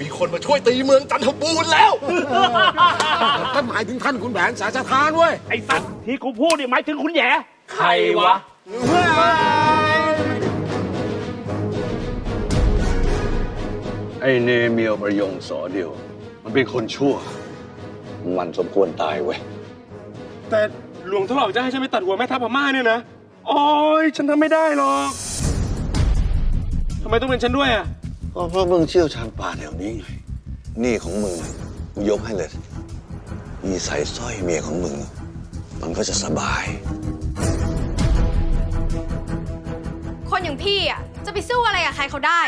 มีคนมาช่วยตีเมืองจันทบูรณ์แล้ว ท่านหมายถึงท่านขุนแผนสาชาทานเว้ย ไอ้สัตว์ที่กูพูดนี่หมายถึงคุณแหย่ใครวะ ไอ้เนเมียวประยงสอเดียว มันเป็นคนชั่ว มันสมควรตายเว้ย แต่หลวงทดลองจะให้ฉันไปตัดหัวแม่ทัพพม่าเนี่ยนะ โอ้ยฉันทำไม่ได้หรอก ทำไมต้องเป็นฉันด้วยอะ ก็เพราะมึงเชี่ยวชาญป่าแถวนี้ไงนี่ของมึงอะกูยกให้เลยมีใส่สร้อยเมียของมึงมันก็จะสบาย คนอย่างพี่อะจะไปสู้อะไรกับใครเขาได้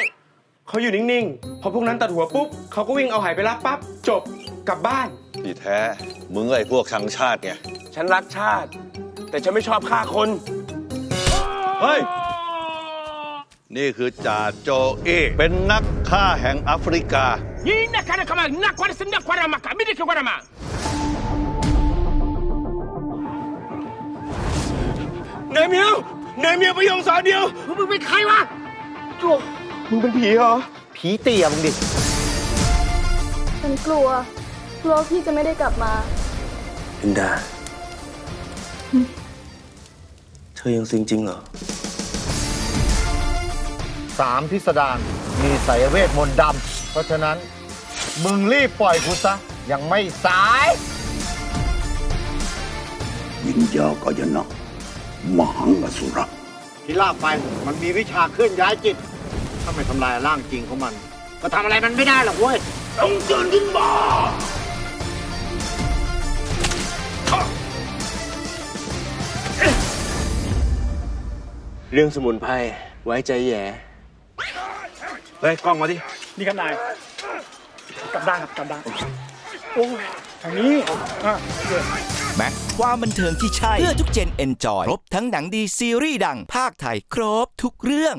เขาอยู่นิ่ง ๆ พอพวกนั้นตัดหัวปุ๊บเขาก็วิ่งเอาหายไปรับปั๊บ จบกลับบ้านที่แท้ มึงก็ไอ้พวกชังชาติไง ฉันรักชาติ แต่ฉันไม่ชอบฆ่าคน เฮ้ย นี่คือจ่าโจเอเป็นนักฆ่าแห่งแอฟริกา Yina kana kama na kwara sinda kwara maka midi ke kwara ma. นายเมียวนายเมียวประยงสอนเดียวมึงเป็นใครวะมึงเป็นผีเหรอ ผีเตี่ยมึงดิ ฉันกลัว กลัวพี่จะไม่ได้กลับมาลินดา เธอยังซิงจริงเหรอ สามพิสดารมีสายเวทมนต์ดำ เพราะฉะนั้น มึงรีบปล่อยกูซะ ยังไม่สาย วิญญาก็ยนะมหังอสุระที่ล่าไปมันมีวิชาเคลื่อนย้ายจิต ถ้าไม่ทำลายร่างจริงของมัน ก็ทำอะไรมันไม่ได้หรอกเว้ย ต้องเดินขึ้นมาเรื่องสมุนไพรไว้ใจแย่ เฮ้ยกล้องมาดินี่ครับนายกลับด้านครับกลับด้านโอ้ยทางนี้อะแม็กความบันเทิงที่ใช่ เพื่อทุกเจนเอนจอย ครบทั้งหนังดีซีรีส์ดัง ภาคไทย ครบทุกเรื่อง